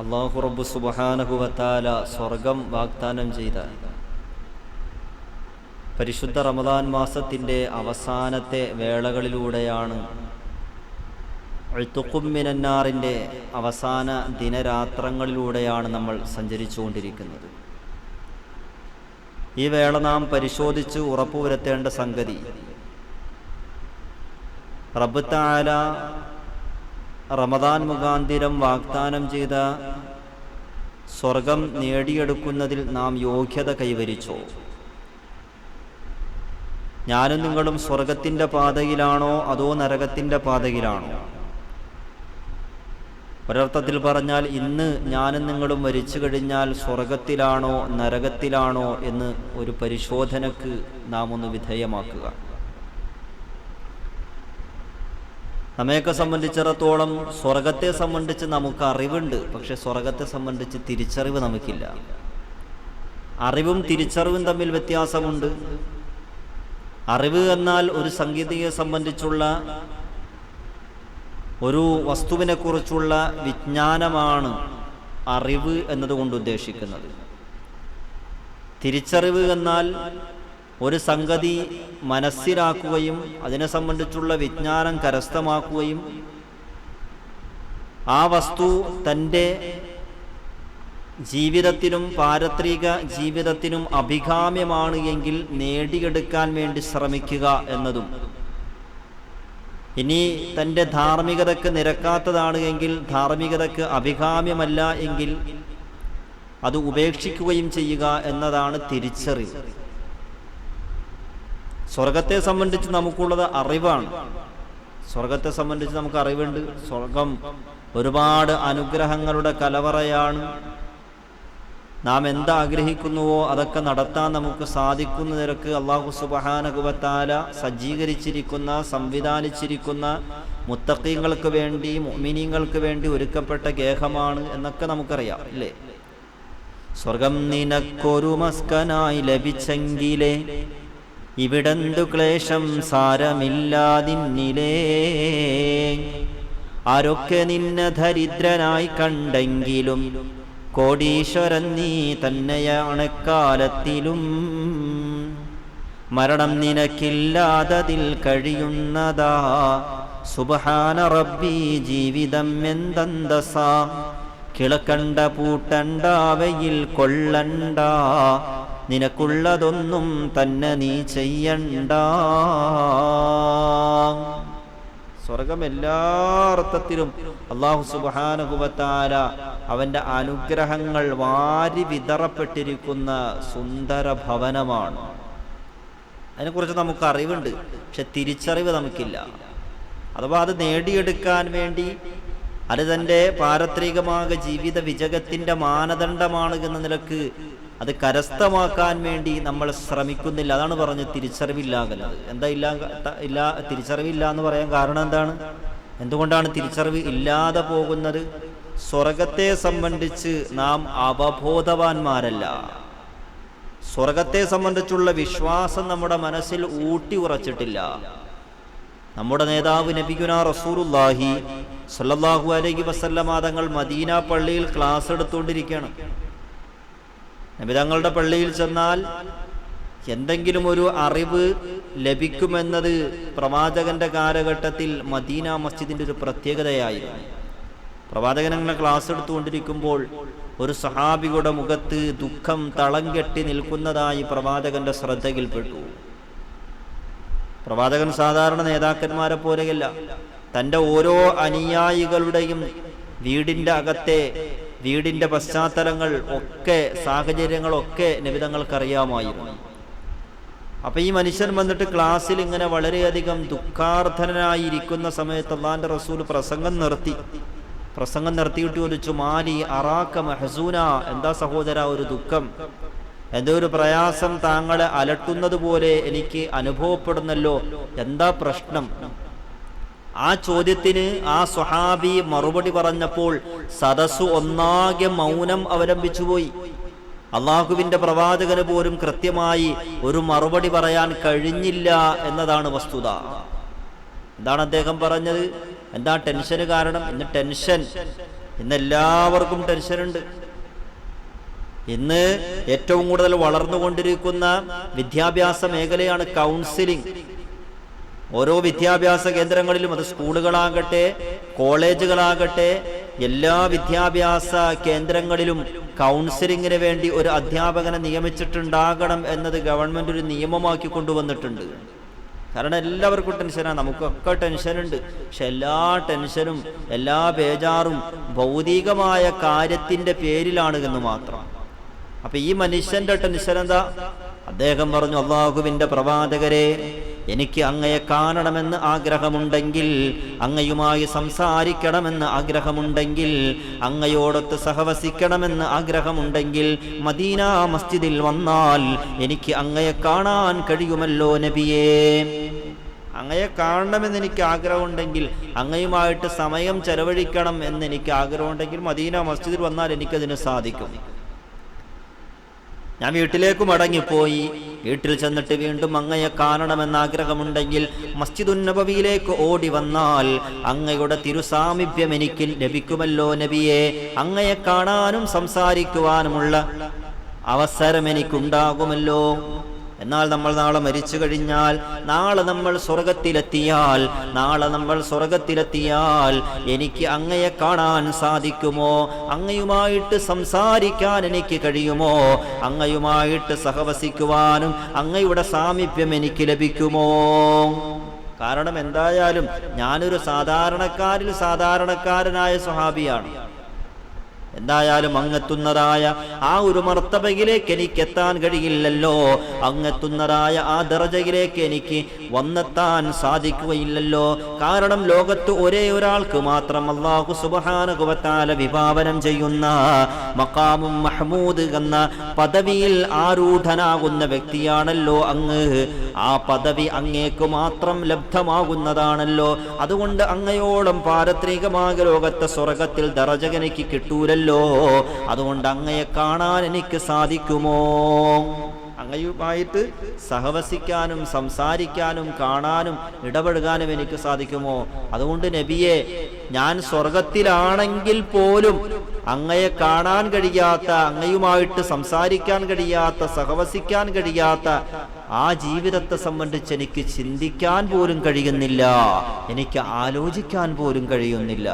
അള്ളാഹു റബ്ബു സുബഹാനഹുവത്താല സ്വർഗം വാഗ്ദാനം ചെയ്ത പരിശുദ്ധ റമദാൻ മാസത്തിന്റെ അവസാനത്തെ വേളകളിലൂടെയാണ് എഴുത്തുക്കുമ്മിനന്നാറിന്റെ അവസാന ദിനരാത്രങ്ങളിലൂടെയാണ് നമ്മൾ സഞ്ചരിച്ചുകൊണ്ടിരിക്കുന്നത്. ഈ വേള നാം പരിശോധിച്ച് ഉറപ്പുവരുത്തേണ്ട സംഗതി റബ്ബ് താല റമദാൻ മുഖാന്തിരം വാഗ്ദാനം ചെയ്ത സ്വർഗം നേടിയെടുക്കുന്നതിൽ നാം യോഗ്യത കൈവരിച്ചു? ഞാനും നിങ്ങളും സ്വർഗത്തിന്റെ പാതയിലാണോ അതോ നരകത്തിന്റെ പാതയിലാണോ? ഒരർത്ഥത്തിൽ പറഞ്ഞാൽ ഇന്ന് ഞാനും നിങ്ങളും മരിച്ചു കഴിഞ്ഞാൽ സ്വർഗത്തിലാണോ നരകത്തിലാണോ എന്ന് ഒരു പരിശോധനക്ക് നാം ഒന്ന് വിധേയമാക്കുക. നമ്മയൊക്കെ സംബന്ധിച്ചിടത്തോളം സ്വർഗത്തെ സംബന്ധിച്ച് നമുക്ക് അറിവുണ്ട് പക്ഷെ സ്വർഗത്തെ സംബന്ധിച്ച് തിരിച്ചറിവ് നമുക്കില്ല. അറിവും തിരിച്ചറിവും തമ്മിൽ വ്യത്യാസമുണ്ട്. അറിവ് എന്നാൽ ഒരു സംഗീതയെ സംബന്ധിച്ചുള്ള ഒരു വസ്തുവിനെ കുറിച്ചുള്ള വിജ്ഞാനമാണ് അറിവ് എന്നതുകൊണ്ട് ഉദ്ദേശിക്കുന്നത്. തിരിച്ചറിവ് എന്നാൽ ഒരു സംഗതി മനസ്സിലാക്കുകയും അതിനെ സംബന്ധിച്ചുള്ള വിജ്ഞാനം കരസ്ഥമാക്കുകയും ആ വസ്തു തന്റെ ജീവിതത്തിനും പാരത്രിക ജീവിതത്തിനും അഭികാമ്യമാണ് എങ്കിൽ നേടിയെടുക്കാൻ വേണ്ടി ശ്രമിക്കുക എന്നതും. ഇനി തന്റെ ധാർമ്മികതക്ക് നിരക്കാത്തതാണ് എങ്കിൽ ധാർമ്മികതക്ക് അഭികാമ്യമല്ല എങ്കിൽ അത് ഉപേക്ഷിക്കുകയും ചെയ്യുക എന്നതാണ് തിരിച്ചറിവ്. സ്വർഗത്തെ സംബന്ധിച്ച് നമുക്കുള്ളത് അറിവാണ്. സ്വർഗത്തെ സംബന്ധിച്ച് നമുക്ക് അറിവുണ്ട്. സ്വർഗം ഒരുപാട് അനുഗ്രഹങ്ങളുടെ കലവറയാണ്. നാം എന്താഗ്രഹിക്കുന്നുവോ അതൊക്കെ നടത്താൻ നമുക്ക് സാധിക്കുന്ന നിരക്ക് അള്ളാഹു സുബഹാനകുബത്താല സജ്ജീകരിച്ചിരിക്കുന്ന സംവിധാനിച്ചിരിക്കുന്ന മുത്തക്കീങ്ങൾക്ക് വേണ്ടി മൊമിനീങ്ങൾക്ക് വേണ്ടി ഒരുക്കപ്പെട്ട ഗേഹമാണ് എന്നൊക്കെ നമുക്കറിയാം അല്ലേ? സ്വർഗം നിനക്കൊരു മസ്കനായി ലഭിച്ചെങ്കിലേ ഇവിടെന്തു ക്ലേശം സാരമില്ലാതിന്നിലേ. ആരൊക്കെ നിന്നെ ദരിദ്രനായി കണ്ടെങ്കിലും കോടീശ്വരൻ നീ തന്നെയാണ് കാലത്തിലും. മരണം നിനക്കില്ലാതതിൽ കഴിയുന്നതാ. സുബഹാന റബ്ബി ജീവിതം എന്തന്തസാ. കിളക്കണ്ട പൂട്ടണ്ടാവയിൽ കൊള്ളണ്ട. നിനക്കുള്ളതൊന്നും തന്നെ നീ ചെയ്യണ്ട. സ്വർഗം എല്ലാ അർത്ഥത്തിലും അള്ളാഹു സുബാനുഭവത്താര അവന്റെ അനുഗ്രഹങ്ങൾ വാരി വിതറപ്പെട്ടിരിക്കുന്ന സുന്ദര ഭവനമാണ്. അതിനെക്കുറിച്ച് നമുക്ക് അറിവുണ്ട് പക്ഷെ തിരിച്ചറിവ് നമുക്കില്ല. അഥവാ അത് നേടിയെടുക്കാൻ വേണ്ടി അത് തന്റെ പാരത്രികമായ ജീവിത വിജയത്തിന്റെ മാനദണ്ഡമാണ് എന്ന നിലയ്ക്ക് അത് കരസ്ഥമാക്കാൻ വേണ്ടി നമ്മൾ ശ്രമിക്കുന്നില്ല. അതാണ് പറഞ്ഞ് തിരിച്ചറിവില്ലാകലത് എന്താ ഇല്ല ഇല്ല തിരിച്ചറിവില്ല എന്ന് പറയാൻ കാരണം എന്താണ്? എന്തുകൊണ്ടാണ് തിരിച്ചറിവ് ഇല്ലാതെ പോകുന്നത്? സ്വർഗത്തെ സംബന്ധിച്ച് നാം അവബോധവാന്മാരല്ല. സ്വർഗത്തെ സംബന്ധിച്ചുള്ള വിശ്വാസം നമ്മുടെ മനസ്സിൽ ഊട്ടി ഉറച്ചിട്ടില്ല. നമ്മുടെ നേതാവ് നബിഗുന റസൂറുല്ലാഹി സല്ലാഹു അലൈഹി വസല്ലമ തങ്ങൾ മദീന പള്ളിയിൽ ക്ലാസ് എടുത്തുകൊണ്ടിരിക്കുകയാണ്. നബി തങ്ങളുടെ പള്ളിയിൽ ചെന്നാൽ എന്തെങ്കിലും ഒരു അറിവ് ലഭിക്കുമെന്നത് പ്രവാചകന്റെ കാലഘട്ടത്തിൽ മദീന മസ്ജിദിന്റെ ഒരു പ്രത്യേകതയായിരുന്നു. പ്രവാചകൻ അങ്ങനെ ക്ലാസ് എടുത്തുകൊണ്ടിരിക്കുമ്പോൾ ഒരു സഹാബിയുടെ മുഖത്ത് ദുഃഖം തളം കെട്ടി നിൽക്കുന്നതായി പ്രവാചകന്റെ ശ്രദ്ധയിൽപ്പെട്ടു. പ്രവാചകൻ സാധാരണ നേതാക്കന്മാരെ പോലെയല്ല തന്റെ ഓരോ അനുയായികളുടെയും വീടിന്റെ അകത്തെ വീടിന്റെ പശ്ചാത്തലങ്ങൾ ഒക്കെ സാഹചര്യങ്ങളൊക്കെ നിബിതങ്ങൾക്കറിയാമായിരുന്നു. അപ്പൊ ഈ മനുഷ്യൻ വന്നിട്ട് ക്ലാസ്സിൽ ഇങ്ങനെ വളരെയധികം ദുഃഖാർത്ഥനായി ഇരിക്കുന്ന സമയത്ത് അള്ളാന്റെ റസൂൽ പ്രസംഗം നിർത്തി. പ്രസംഗം നിർത്തിയിട്ട് ചോദിച്ചു മാലി അറാക്ക മെഹസൂന? എന്താ സഹോദര ഒരു ദുഃഖം. എന്തോ ഒരു പ്രയാസം താങ്കളെ അലട്ടുന്നത് പോലെ എനിക്ക് അനുഭവപ്പെടുന്നല്ലോ. എന്താ പ്രശ്നം? ആ ചോദ്യത്തിന് ആ സ്വഹാബി മറുപടി പറഞ്ഞപ്പോൾ സദസ്സു ഒന്നാകെ മൗനം അവലംബിച്ചുപോയി അള്ളാഹുവിന്റെ പ്രവാചകന് പോലും കൃത്യമായി ഒരു മറുപടി പറയാൻ കഴിഞ്ഞില്ല എന്നതാണ് വസ്തുത. എന്താണ് അദ്ദേഹം പറഞ്ഞത്? എന്താ ടെൻഷന് കാരണം? ഇന്ന് ടെൻഷൻ. ഇന്ന് എല്ലാവർക്കും ടെൻഷനുണ്ട്. ഇന്ന് ഏറ്റവും കൂടുതൽ വളർന്നുകൊണ്ടിരിക്കുന്ന വിദ്യാഭ്യാസ മേഖലയാണ് കൗൺസിലിംഗ്. ഓരോ വിദ്യാഭ്യാസ കേന്ദ്രങ്ങളിലും അത് സ്കൂളുകളാകട്ടെ കോളേജുകളാകട്ടെ എല്ലാ വിദ്യാഭ്യാസ കേന്ദ്രങ്ങളിലും കൗൺസിലിങ്ങിന് വേണ്ടി ഒരു അധ്യാപകനെ നിയമിച്ചിട്ടുണ്ടാകണം എന്നത് ഗവൺമെന്റ് ഒരു നിയമമാക്കി കൊണ്ടുവന്നിട്ടുണ്ട്. കാരണം എല്ലാവർക്കും ടെൻഷനാണ് നമുക്കൊക്കെ ടെൻഷനുണ്ട് പക്ഷെ എല്ലാ ടെൻഷനും എല്ലാ ബേജാറും ഭൗതികമായ കാര്യത്തിന്റെ പേരിലാണ് എന്ന് മാത്രം. അപ്പൊ ഈ മനുഷ്യന്റെ ടെൻഷൻ എന്താ? അദ്ദേഹം പറഞ്ഞു അള്ളാഹുവിന്റെ പ്രവാചകരെ എനിക്ക് അങ്ങയെ കാണണമെന്ന് ആഗ്രഹമുണ്ടെങ്കിൽ അങ്ങയുമായി സംസാരിക്കണമെന്ന് ആഗ്രഹമുണ്ടെങ്കിൽ അങ്ങയോടൊത്ത് സഹവസിക്കണമെന്ന് ആഗ്രഹമുണ്ടെങ്കിൽ മദീന മസ്ജിദിൽ വന്നാൽ എനിക്ക് അങ്ങയെ കാണാൻ കഴിയുമല്ലോ നബിയേ. അങ്ങയെ കാണണമെന്ന് എനിക്ക് ആഗ്രഹമുണ്ടെങ്കിൽ അങ്ങയുമായിട്ട് സമയം ചെലവഴിക്കണം എന്ന് എനിക്ക് ആഗ്രഹമുണ്ടെങ്കിൽ മദീന മസ്ജിദിൽ വന്നാൽ എനിക്കതിന് സാധിക്കും. ഞാൻ വീട്ടിലേക്ക് മടങ്ങിപ്പോയി. വീട്ടിൽ ചെന്നിട്ട് വീണ്ടും അങ്ങയെ കാണണമെന്നാഗ്രഹമുണ്ടെങ്കിൽ മസ്ജിദുന്നബവിയിലേക്ക് ഓടി വന്നാൽ അങ്ങയുടെ തിരുസാമീപ്യം എനിക്ക് ലഭിക്കുമല്ലോ നബിയെ. അങ്ങയെ കാണാനും സംസാരിക്കുവാനുമുള്ള അവസരം എനിക്കുണ്ടാകുമല്ലോ. എന്നാൽ നമ്മൾ നാളെ മരിച്ചു കഴിഞ്ഞാൽ നാളെ നമ്മൾ സ്വർഗത്തിലെത്തിയാൽ നാളെ നമ്മൾ സ്വർഗത്തിലെത്തിയാൽ എനിക്ക് അങ്ങയെ കാണാൻ സാധിക്കുമോ? അങ്ങയുമായിട്ട് സംസാരിക്കാൻ എനിക്ക് കഴിയുമോ? അങ്ങയുമായിട്ട് സഹവസിക്കുവാനും അങ്ങയുടെ സാമീപ്യം എനിക്ക് ലഭിക്കുമോ? കാരണം എന്തായാലും ഞാനൊരു സാധാരണക്കാരിൽ സാധാരണക്കാരനായ സ്വഹാബിയാണ്. എന്തായാലും അങ്ങെത്തുന്നതായ ആ ഒരു മർത്തബയിലേക്ക് എനിക്ക് എത്താൻ കഴിയില്ലല്ലോ. അങ്ങെത്തുന്നതായ ആ ദർജയിലേക്ക് എനിക്ക് വന്നെത്താൻ സാധിക്കുകയില്ലല്ലോ. കാരണം ലോകത്ത് ഒരേ ഒരാൾക്ക് മാത്രം അള്ളാഹു സുബഹാനുഭവത്താല വിഭാവനം ചെയ്യുന്ന മക്കാമും മഹ്മൂദ് എന്ന പദവിയിൽ ആരൂഢനാകുന്ന വ്യക്തിയാണല്ലോ അങ്ങ്. ആ പദവി അങ്ങേക്ക് മാത്രം ലബ്ധമാകുന്നതാണല്ലോ. അതുകൊണ്ട് അങ്ങയോളം പാരത്രികമായ ലോകത്തെ സ്വർഗത്തിൽ ദറജ എനിക്ക് കിട്ടൂലല്ലോ അതുകൊണ്ട് അങ്ങയെ കാണാൻ എനിക്ക് സാധിക്കുമോ? അങ്ങയുമായിട്ട് സഹവസിക്കാനും സംസാരിക്കാനും കാണാനും ഇടപെടുകാനും എനിക്ക് സാധിക്കുമോ? അതുകൊണ്ട് നബിയെ ഞാൻ സ്വർഗത്തിലാണെങ്കിൽ പോലും അങ്ങയെ കാണാൻ കഴിയാത്ത അങ്ങയുമായിട്ട് സംസാരിക്കാൻ കഴിയാത്ത സഹവസിക്കാൻ കഴിയാത്ത ആ ജീവിതത്തെ സംബന്ധിച്ച് എനിക്ക് ചിന്തിക്കാൻ പോലും കഴിയുന്നില്ല. എനിക്ക് ആലോചിക്കാൻ പോലും കഴിയുന്നില്ല.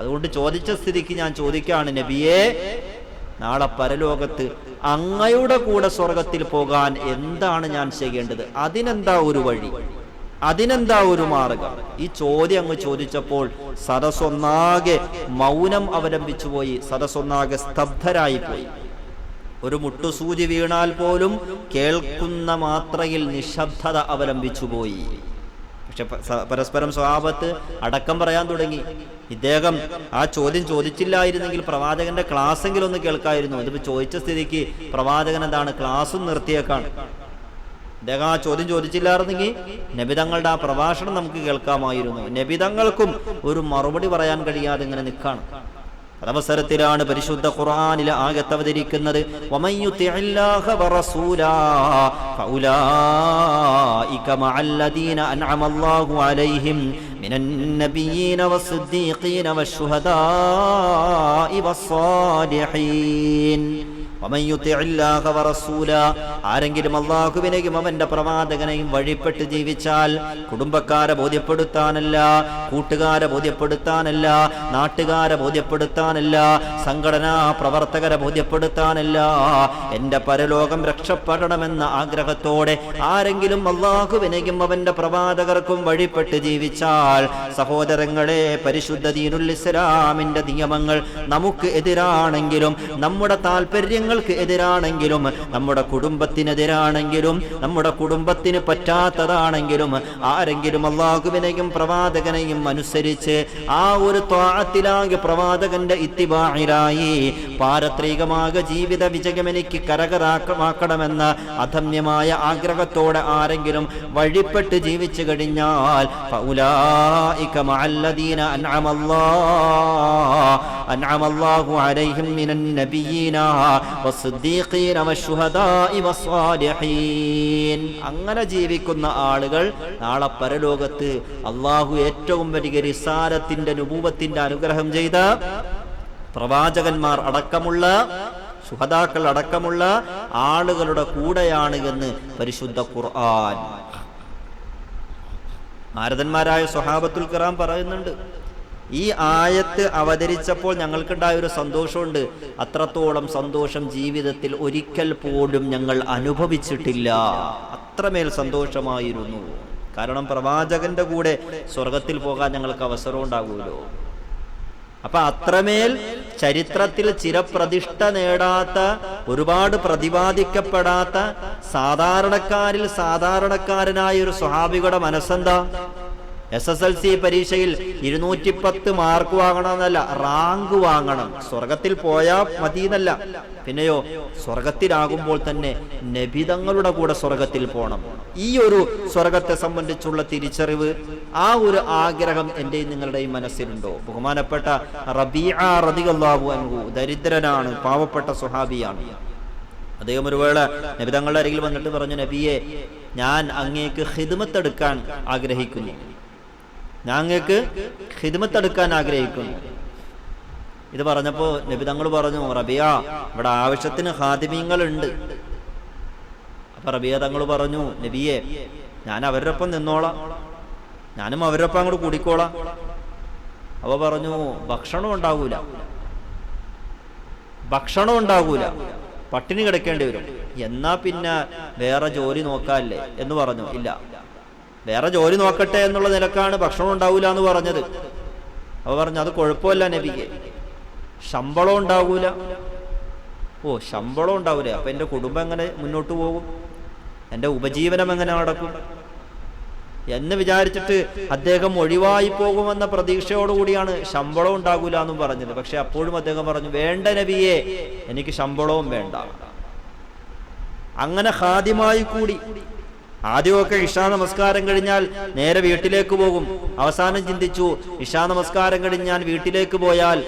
അതുകൊണ്ട് ചോദിച്ച സ്ഥിതിക്ക് ഞാൻ ചോദിക്കാണ് നബിയെ നാളെ പരലോകത്ത് അങ്ങയുടെ കൂടെ സ്വർഗത്തിൽ പോകാൻ എന്താണ് ഞാൻ ചെയ്യേണ്ടത്? അതിനെന്താ ഒരു വഴി? അതിനെന്താ ഒരു മാർഗം? ഈ ചോദ്യം അങ്ങ് ചോദിച്ചപ്പോൾ സദസ്സൊന്നാകെ മൗനം അവലംബിച്ചു പോയി സദസ്സൊന്നാകെ സ്തബ്ധരായി പോയി. ഒരു മുട്ടുസൂചി വീണാൽ പോലും കേൾക്കുന്ന മാത്രയിൽ നിശബ്ദത അവലംബിച്ചു പോയി. പക്ഷെ പരസ്പരം സ്വഭാവത്ത് അടക്കം പറയാൻ തുടങ്ങി. ഇദ്ദേഹം ആ ചോദ്യം ചോദിച്ചില്ലായിരുന്നെങ്കിൽ പ്രവാചകന്റെ ക്ലാസ് എങ്കിലും ഒന്ന് കേൾക്കായിരുന്നു. അതിപ്പോ ചോദിച്ച സ്ഥിതിക്ക് പ്രവാചകൻ എന്താണ്? ക്ലാസ്സും നിർത്തിയേക്കാണ്. ഇദ്ദേഹം ആ ചോദ്യം ചോദിച്ചില്ലായിരുന്നെങ്കിൽ നബിതങ്ങളുടെ ആ പ്രഭാഷണം നമുക്ക് കേൾക്കാമായിരുന്നു. നബിതങ്ങൾക്കും ഒരു മറുപടി പറയാൻ കഴിയാതെ ഇങ്ങനെ നിൽക്കാണ്. അതവസരത്തിലാണ് പരിശുദ്ധ ഖുർആാനിൽ ആകത്ത് അവതരിക്കുന്നത് أولئك مع الذين أنعم الله عليهم من النبيين والصديقين والشهداء والصالحين. ആരെങ്കിലും അള്ളാഹുവിനെയും അവന്റെ പ്രവാചകനെയും വഴിപ്പെട്ട് ജീവിച്ചാൽ കുടുംബക്കാരെ ബോധ്യപ്പെടുത്താനല്ല കൂട്ടുകാരെ ബോധ്യപ്പെടുത്താനല്ല നാട്ടുകാരെ ബോധ്യപ്പെടുത്താനല്ല സംഘടനാ പ്രവർത്തകരെ ബോധ്യപ്പെടുത്താനല്ല. എന്റെ പരലോകം രക്ഷപ്പെടണമെന്ന ആഗ്രഹത്തോടെ ആരെങ്കിലും അള്ളാഹുവിനെയും അവന്റെ പ്രവാചകർക്കും വഴിപ്പെട്ട് ജീവിച്ചാൽ സഹോദരങ്ങളെ പരിശുദ്ധ ദീനുൽ ഇസ്ലാമിന്റെ നിയമങ്ങൾ നമുക്ക് എതിരാണെങ്കിലും നമ്മുടെ ഞങ്ങൾക്ക് എതിരാണെങ്കിലും നമ്മുടെ കുടുംബത്തിനെതിരാണെങ്കിലും നമ്മുടെ കുടുംബത്തിന് പറ്റാത്തതാണെങ്കിലും ആരെങ്കിലും അള്ളാഹുവിനെയും പ്രവാചകനെയും അനുസരിച്ച് ആ ഒരു ത്വാത്തിലാകെ പ്രവാചകന്റെ ഇത്തിവാഹിരായി പാരത്രികമാക ജീവിത വിജയം എനിക്ക് കരകരാക്കമാക്കണമെന്ന അധമ്യമായ ആഗ്രഹത്തോടെ ആരെങ്കിലും വഴിപ്പെട്ട് ജീവിച്ചു കഴിഞ്ഞാൽ അൻഅമ അലൈഹിം മിനൻ അങ്ങനെ ജീവിക്കുന്ന ആളുകൾ നാളെ പരലോകത്ത് അള്ളാഹു ഏറ്റവും വലിയ റിസാരത്തിന്റെ രൂപത്തിന്റെ അനുഗ്രഹം ചെയ്ത പ്രവാചകന്മാർ അടക്കമുള്ള സുഹതാക്കൾ അടക്കമുള്ള ആളുകളുടെ കൂടെയാണ് എന്ന് പരിശുദ്ധ ഖുർആൻ. ഭാരതന്മാരായ സ്വഹാബത്തുൽ കറാം പറയുന്നുണ്ട്. ഈ ആയത്ത് അവതരിച്ചപ്പോൾ ഞങ്ങൾക്കുണ്ടായ ഒരു സന്തോഷമുണ്ട്. അത്രത്തോളം സന്തോഷം ജീവിതത്തിൽ ഒരിക്കൽ പോലും ഞങ്ങൾ അനുഭവിച്ചിട്ടില്ല. അത്രമേൽ സന്തോഷമായിരുന്നു. കാരണം പ്രവാചകന്റെ കൂടെ സ്വർഗത്തിൽ പോകാൻ ഞങ്ങൾക്ക് അവസരം ഉണ്ടാകുമല്ലോ അപ്പൊ അത്രമേൽ ചരിത്രത്തിൽ ചിരപ്രതിഷ്ഠ നേടാത്ത ഒരുപാട് പ്രതിപാദിക്കപ്പെടാത്ത സാധാരണക്കാരിൽ സാധാരണക്കാരനായ ഒരു സ്വഹാബികളുടെ മനസ്സെന്താ? എസ് എസ് എൽ സി പരീക്ഷയിൽ ഇരുന്നൂറ്റി പത്ത് മാർക്ക് വാങ്ങണമെന്നല്ല റാങ്ക് വാങ്ങണം. സ്വർഗത്തിൽ പോയാ മതിയെന്നല്ല. പിന്നെയോ സ്വർഗത്തിലാകുമ്പോൾ തന്നെ നബിതങ്ങളുടെ കൂടെ സ്വർഗത്തിൽ പോകണം ഈ ഒരു സ്വർഗത്തെ സംബന്ധിച്ചുള്ള തിരിച്ചറിവ് ആ ഒരു ആഗ്രഹം എന്റെയും നിങ്ങളുടെയും മനസ്സിലുണ്ടോ? ബഹുമാനപ്പെട്ട റബീഅ റളിയല്ലാഹു അൻഹു ദരിദ്രനാണ് പാവപ്പെട്ട സുഹാബിയാണ് അദ്ദേഹം ഒരു വേള നബിതങ്ങളുടെ അരികിൽ വന്നിട്ട് പറഞ്ഞു നബിയെ ഞാൻ അങ്ങേക്ക് ഹിദ്മത്തെടുക്കാൻ ആഗ്രഹിക്കുന്നു. ഞാൻ അങ്ങേക്ക് ഹിദ്മത്തെടുക്കാൻ ആഗ്രഹിക്കുന്നു. ഇത് പറഞ്ഞപ്പോ നബിതങ്ങൾ പറഞ്ഞു റബിയ ഇവിടെ ആവശ്യത്തിന് ഹാദിമീങ്ങൾ ഉണ്ട് അപ്പൊ റബിയ തങ്ങൾ പറഞ്ഞു നബിയെ ഞാൻ അവരുടെ ഒപ്പം നിന്നോളാം. ഞാനും അവരുടെ ഒപ്പം അങ്ങോട്ട് കൂടിക്കോളാം. അവ പറഞ്ഞു ഭക്ഷണം ഉണ്ടാകൂല ഭക്ഷണം ഉണ്ടാകൂല പട്ടിണി കിടക്കേണ്ടി വരും. എന്നാ പിന്നെ വേറെ ജോലി നോക്കാല്ലേ? എന്ന് പറഞ്ഞു. ഇല്ല. വേറെ ജോലി നോക്കട്ടെ എന്നുള്ള നിലക്കാണ് ഭക്ഷണം ഉണ്ടാവില്ല എന്ന് പറഞ്ഞത്. അവ പറഞ്ഞു അത് കുഴപ്പമില്ല നബിക്ക് ശമ്പളം ഉണ്ടാവൂല. ഓ ശമ്പളം ഉണ്ടാവൂല. അപ്പൊ എന്റെ കുടുംബം എങ്ങനെ മുന്നോട്ട് പോകും? എന്റെ ഉപജീവനം എങ്ങനെ നടക്കും? എന്ന് വിചാരിച്ചിട്ട് അദ്ദേഹം ഒഴിവായി പോകുമെന്ന പ്രതീക്ഷയോടുകൂടിയാണ് ശമ്പളം ഉണ്ടാകൂല എന്നും പറഞ്ഞത്. പക്ഷെ അപ്പോഴും അദ്ദേഹം പറഞ്ഞു വേണ്ട നബിയെ എനിക്ക് ശമ്പളവും വേണ്ട. അങ്ങനെ ഹാദ്യമായി കൂടി ആദ്യമൊക്കെ ഇഷാ നമസ്കാരം കഴിഞ്ഞാൽ നേരെ വീട്ടിലേക്ക് പോകും. അവസാനം ചിന്തിച്ചു ഇഷാ നമസ്കാരം കഴിഞ്ഞ് ഞാൻ വീട്ടിലേക്ക് പോയാൽ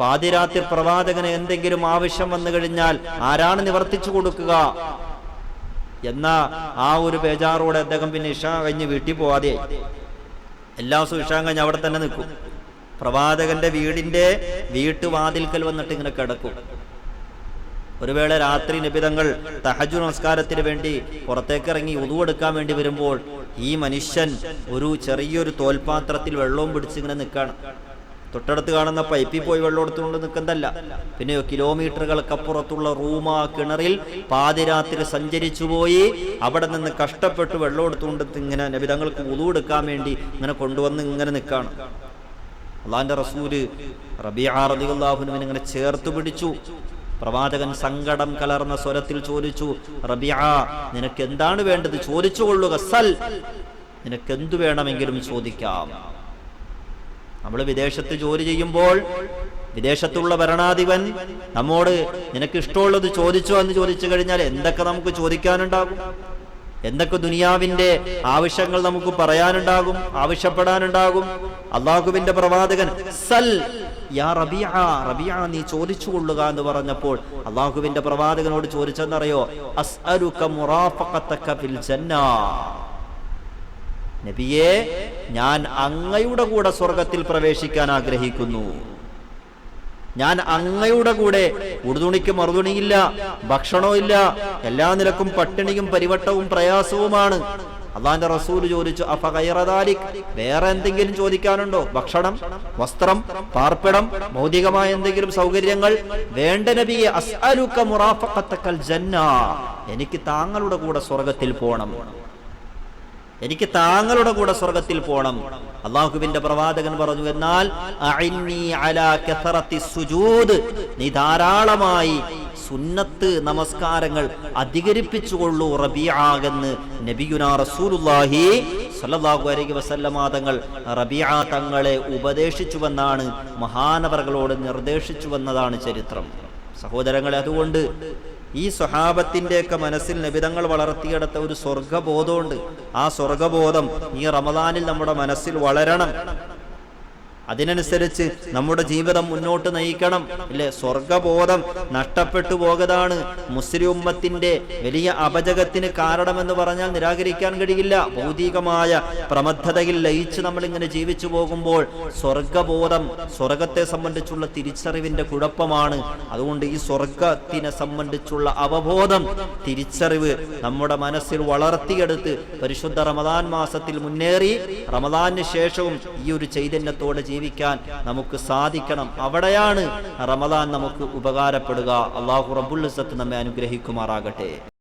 പാതിരാത്രി പ്രവാചകന് എന്തെങ്കിലും ആവശ്യം വന്നു കഴിഞ്ഞാൽ ആരാണ് നിവർത്തിച്ചു കൊടുക്കുക? എന്ന ആ ഒരു ബേജാറോടെ അദ്ദേഹം പിന്നെ ഇഷാ കഴിഞ്ഞ് വീട്ടിൽ പോവാതെ. എല്ലാ ദിവസവും ഇഷാ കഴിഞ്ഞ് അവിടെ തന്നെ നിൽക്കും. പ്രവാചകന്റെ വീടിന്റെ വീട്ടുവാതിൽക്കൽ വന്നിട്ട് ഇങ്ങനെ കിടക്കും. ഒരു വേള രാത്രി നിബിതങ്ങൾ തഹജു നമസ്കാരത്തിന് വേണ്ടി പുറത്തേക്കിറങ്ങി ഉതുവെടുക്കാൻ വേണ്ടി വരുമ്പോൾ ഈ മനുഷ്യൻ ഒരു ചെറിയൊരു തോൽപാത്രത്തിൽ വെള്ളവും പിടിച്ചിങ്ങനെ നിൽക്കുകയാണ് തൊട്ടടുത്ത് കാണുന്ന പൈപ്പിൽ പോയി വെള്ളം എടുത്തുകൊണ്ട് നിൽക്കുന്നതല്ല. പിന്നെ കിലോമീറ്ററുകൾക്കപ്പുറത്തുള്ള റൂമ കിണറിൽ പാതിരാത്രി സഞ്ചരിച്ചു പോയി അവിടെ നിന്ന് കഷ്ടപ്പെട്ട് വെള്ളം എടുത്തുകൊണ്ട് ഇങ്ങനെ നബിതങ്ങൾക്ക് ഉതുവെടുക്കാൻ വേണ്ടി ഇങ്ങനെ കൊണ്ടുവന്ന് ഇങ്ങനെ നിൽക്കുകയാണ് അള്ളാന്റെ റസൂൽ റബിയാറിയാഹുനുവിനെ ഇങ്ങനെ ചേർത്ത് പിടിച്ചു. പ്രവാചകൻ സങ്കടം കലർന്ന സ്വരത്തിൽ ചോദിച്ചു റബിയാ നിനക്ക് എന്താണ് വേണ്ടത്? ചോദിച്ചു കൊള്ളുക സൽ. നിനക്ക് എന്തു വേണമെങ്കിലും ചോദിക്കാം. നമ്മൾ വിദേശത്ത് ജോലി ചെയ്യുമ്പോൾ വിദേശത്തുള്ള ഭരണാധിപൻ നമ്മോട് നിനക്ക് ഇഷ്ടമുള്ളത് ചോദിച്ചോ? എന്ന് ചോദിച്ചു കഴിഞ്ഞാൽ എന്തൊക്കെ നമുക്ക് ചോദിക്കാനുണ്ടാകും? എന്തൊക്കെ ദുനിയാവിന്റെ ആവശ്യങ്ങൾ നമുക്ക് പറയാനുണ്ടാകും ആവശ്യപ്പെടാനുണ്ടാകും? അള്ളാഹുവിന്റെ പ്രവാചകൻ സൽ. യാ റബിയ റബിയ നീ ചോദിച്ചു കൊള്ളുക എന്ന് പറഞ്ഞപ്പോൾ അള്ളാഹുവിന്റെ പ്രവാചകനോട് ചോദിച്ചെന്നറിയോ? നബിയെ ഞാൻ അങ്ങയുടെ കൂടെ സ്വർഗത്തിൽ പ്രവേശിക്കാൻ ആഗ്രഹിക്കുന്നു. ഞാൻ അങ്ങയുടെ കൂടെ ഉടുതുണിക്ക് മറുതുണിയില്ല ഭക്ഷണവും ഇല്ല എല്ലാ നിലക്കും പട്ടിണിയും പരിവട്ടവും പ്രയാസവുമാണ്. അള്ളാന്റെ റസൂൽ ചോദിച്ചു അഫകൈറദാലിക് വേറെ എന്തെങ്കിലും ചോദിക്കാനുണ്ടോ? ഭക്ഷണം വസ്ത്രം പാർപ്പിടം ഭൗതികമായ എന്തെങ്കിലും സൗകര്യങ്ങൾ? വേണ്ട നബിയെ അസ്അലുക്ക ജന്ന. എനിക്ക് താങ്കളുടെ കൂടെ സ്വർഗത്തിൽ പോകണം എനിക്ക് താങ്കളുടെ കൂടെ സ്വർഗത്തിൽ പോകണം അള്ളാഹുവിന്റെ പ്രവാചകൻ പറഞ്ഞു എന്നാൽ നീ ധാരാളമായി സുന്നത്ത് നമസ്കാരങ്ങൾ അധികരിപ്പിച്ചുകൊള്ളൂ റബിയാകെന്ന് നബിയുന റസൂലുല്ലാഹി സല്ലല്ലാഹു അലൈഹി വസല്ലമാതങ്ങൾ റബിയ തങ്ങളെ ഉപദേശിച്ചുവെന്നാണ് മഹാനവറുകളോട് നിർദ്ദേശിച്ചുവെന്നതാണ് ചരിത്രം. സഹോദരങ്ങളെ അതുകൊണ്ട് ഈ സ്വഹാബത്തിന്റെയൊക്കെ മനസ്സിൽ നിബിതങ്ങൾ വളർത്തിയെടുത്ത ഒരു സ്വർഗബോധമുണ്ട്. ആ സ്വർഗബോധം ഈ റമദാനിൽ നമ്മുടെ മനസ്സിൽ വളരണം. അതിനനുസരിച്ച് നമ്മുടെ ജീവിതം മുന്നോട്ട് നയിക്കണം. അല്ലെ സ്വർഗബോധം നഷ്ടപ്പെട്ടു പോകതാണ്. മുസ്ലിം ഉമ്മത്തിന്റെ വലിയ അപജകത്തിന് കാരണമെന്ന് പറഞ്ഞാൽ നിരാകരിക്കാൻ കഴിയില്ല. ഭൗതികമായ പ്രമദ്ധതയിൽ ലയിച്ച് നമ്മൾ ഇങ്ങനെ ജീവിച്ചു പോകുമ്പോൾ സ്വർഗബോധം സ്വർഗത്തെ സംബന്ധിച്ചുള്ള തിരിച്ചറിവിന്റെ കുഴപ്പമാണ്. അതുകൊണ്ട് ഈ സ്വർഗത്തിനെ സംബന്ധിച്ചുള്ള അവബോധം തിരിച്ചറിവ് നമ്മുടെ മനസ്സിൽ വളർത്തിയെടുത്ത് പരിശുദ്ധ റമദാൻ മാസത്തിൽ മുന്നേറി റമദാന് ശേഷവും ഈ ഒരു ചൈതന്യത്തോടെ ജീവിക്കാൻ നമുക്ക് സാധിക്കണം. അവിടെയാണ് റമദാൻ നമുക്ക് ഉപകാരപ്പെടുക. അള്ളാഹു റബുൽ നമ്മെ അനുഗ്രഹിക്കുമാറാകട്ടെ.